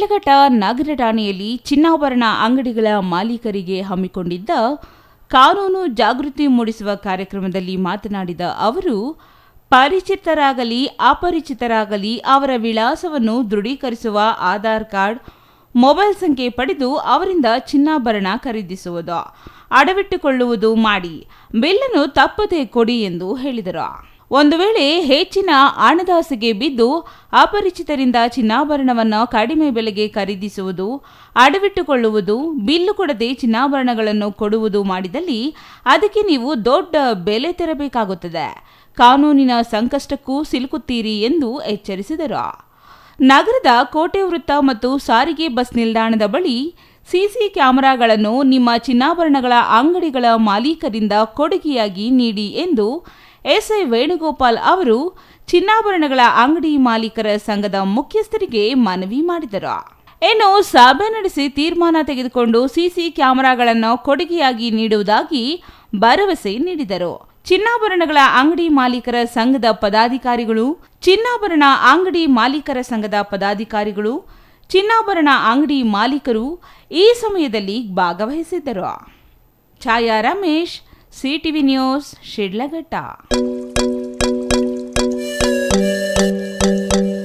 ಶಿಡ್ಲಘಟ್ಟ ನಗರ ಠಾಣೆಯಲ್ಲಿ ಚಿನ್ನಾಭರಣ ಅಂಗಡಿಗಳ ಮಾಲೀಕರಿಗೆ ಹಮ್ಮಿಕೊಂಡಿದ್ದ ಕಾನೂನು ಜಾಗೃತಿ ಮೂಡಿಸುವ ಕಾರ್ಯಕ್ರಮದಲ್ಲಿ ಮಾತನಾಡಿದ ಅವರು, ಪರಿಚಿತರಾಗಲಿ, ಅಪರಿಚಿತರಾಗಲಿ ಅವರ ವಿಳಾಸವನ್ನು ದೃಢೀಕರಿಸುವ ಆಧಾರ್ ಕಾರ್ಡ್, ಮೊಬೈಲ್ ಸಂಖ್ಯೆ ಪಡೆದು ಅವರಿಂದ ಚಿನ್ನಾಭರಣ ಖರೀದಿಸುವುದು, ಅಡವಿಟ್ಟುಕೊಳ್ಳುವುದು ಮಾಡಿ, ಬಿಲ್ಲನ್ನು ತಪ್ಪದೆ ಕೊಡಿ ಎಂದು ಹೇಳಿದರು. ಒಂದು ವೇಳೆ ಹೆಚ್ಚಿನ ಹಣದಾಸೆಗೆ ಬಿದ್ದು ಅಪರಿಚಿತರಿಂದ ಚಿನ್ನಾಭರಣವನ್ನು ಕಡಿಮೆ ಬೆಲೆಗೆ ಖರೀದಿಸುವುದು, ಅಡವಿಟ್ಟುಕೊಳ್ಳುವುದು, ಬಿಲ್ಲು ಕೊಡದೆ ಚಿನ್ನಾಭರಣಗಳನ್ನು ಕೊಡುವುದು ಮಾಡಿದಲ್ಲಿ ಅದಕ್ಕೆ ನೀವು ದೊಡ್ಡ ಬೆಲೆ ತೆರಬೇಕಾಗುತ್ತದೆ. ಕಾನೂನಿನ ಸಂಕಷ್ಟಕ್ಕೂ ಸಿಲುಕುತ್ತೀರಿ ಎಂದು ಎಚ್ಚರಿಸಿದರು. ನಗರದ ಕೋಟೆ ವೃತ್ತ ಮತ್ತು ಸಾರಿಗೆ ಬಸ್ ನಿಲ್ದಾಣದ ಬಳಿ ಸಿಸಿ ಕ್ಯಾಮೆರಾಗಳನ್ನು ನಿಮ್ಮ ಚಿನ್ನಾಭರಣಗಳ ಅಂಗಡಿಗಳ ಮಾಲೀಕರಿಂದ ಕೊಡುಗೆಯಾಗಿ ನೀಡಿ ಎಂದು ಎಸ್ಐ ವೇಣುಗೋಪಾಲ್ ಅವರು ಚಿನ್ನಾಭರಣಗಳ ಅಂಗಡಿ ಮಾಲೀಕರ ಸಂಘದ ಮುಖ್ಯಸ್ಥರಿಗೆ ಮನವಿ ಮಾಡಿದರು. ಇನ್ನು ಸಭೆ ನಡೆಸಿ ತೀರ್ಮಾನ ತೆಗೆದುಕೊಂಡು ಸಿಸಿ ಕ್ಯಾಮೆರಾಗಳನ್ನು ಕೊಡುಗೆಯಾಗಿ ನೀಡುವುದಾಗಿ ಭರವಸೆ ನೀಡಿದರು. ಚಿನ್ನಾಭರಣಗಳ ಅಂಗಡಿ ಮಾಲೀಕರ ಸಂಘದ ಪದಾಧಿಕಾರಿಗಳು, ಚಿನ್ನಾಭರಣ ಅಂಗಡಿ ಮಾಲೀಕರ ಸಂಘದ ಪದಾಧಿಕಾರಿಗಳು, ಚಿನ್ನಾಭರಣ ಅಂಗಡಿ ಮಾಲೀಕರು ಈ ಸಮಯದಲ್ಲಿ ಭಾಗವಹಿಸಿದ್ದರು. Chaya Ramesh CTV news Shidlaghatta